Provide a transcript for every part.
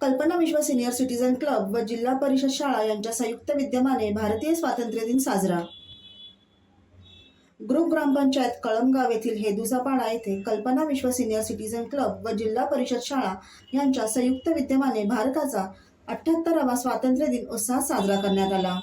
कल्पना विश्व senior citizen club व जिल्हा परिषद शाळा यांच्या संयुक्त विद्यमाने भारतीय स्वातंत्र्य दिन साजरा. ग्रुप ग्रामपंचायत कळमगाव येथील हेदुसापाडा येथे कल्पना विश्व सिनियर सिटीजन क्लब व जिल्हा परिषद शाळा यांच्या संयुक्त विद्यमाने भारताचा अठ्ठ्याहत्तरावा स्वातंत्र्य दिन उत्साहात साजरा करण्यात आला.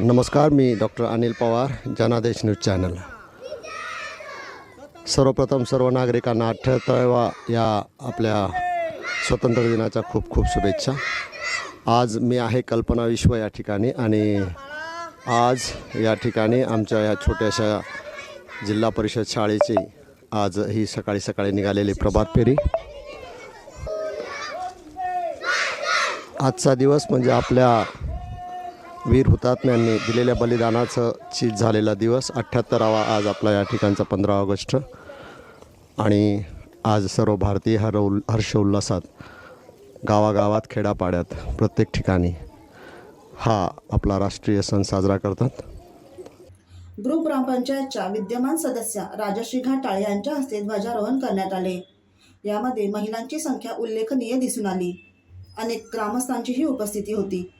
नमस्कार मी डॉक्टर अनिल पवार जनादेश न्यूज चॅनल. सर्वप्रथम सर्व नागरिकांना अठ्ठ्याहत्तराव्या या आपल्या स्वातंत्र्य दिनाच्या खूप खूप शुभेच्छा. आज मी आहे कल्पना विश्व या ठिकाणी आणि आज या ठिकाणी आमच्या या छोट्याशा जिल्हा परिषद शाळेची आज ही सकाळी सकाळी निघालेली प्रभात फेरी. आजचा दिवस म्हणजे आपल्या वीर हुतात्म्यांनी दिलेल्या बलिदानाचं चीज झालेला दिवस. अठ्ठ्याहत्तरावा आज आपला या ठिकाणचा पंधरा ऑगस्ट. आणि आज सर्व भारतीय हर उल हर्षोल्लासात गावागावात खेडापाड्यात प्रत्येक ठिकाणी हा आपला राष्ट्रीय सण साजरा करतात. ग्रुप ग्रामपंचायतच्या विद्यमान सदस्य राजश्री घाटाळ यांच्या हस्ते ध्वजारोहण करण्यात आले. यामध्ये महिलांची संख्या उल्लेखनीय दिसून आली. अनेक ग्रामस्थांचीही उपस्थिती होती.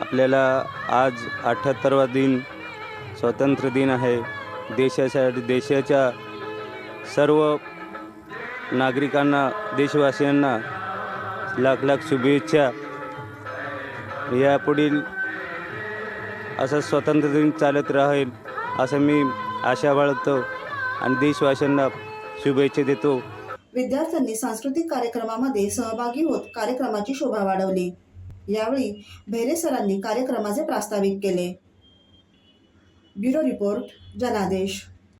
आपल्याला आज अठ्ठ्याहत्तरवा दिन स्वातंत्र्य दिन आहे. देशासाठी देशाच्या सर्व नागरिकांना देशवासियांना लाख लाख शुभेच्छा. यापुढील असं स्वातंत्र्य दिन चालत राहील असं मी आशा बाळगतो आणि देशवासियांना शुभेच्छा देतो. विद्यार्थ्यांनी सांस्कृतिक कार्यक्रमामध्ये सहभागी होत कार्यक्रमाची शोभा वाढवली. यावेळी भेरे सरांनी कार्यक्रमाचे प्रास्ताविक केले. ब्युरो रिपोर्ट जनादेश.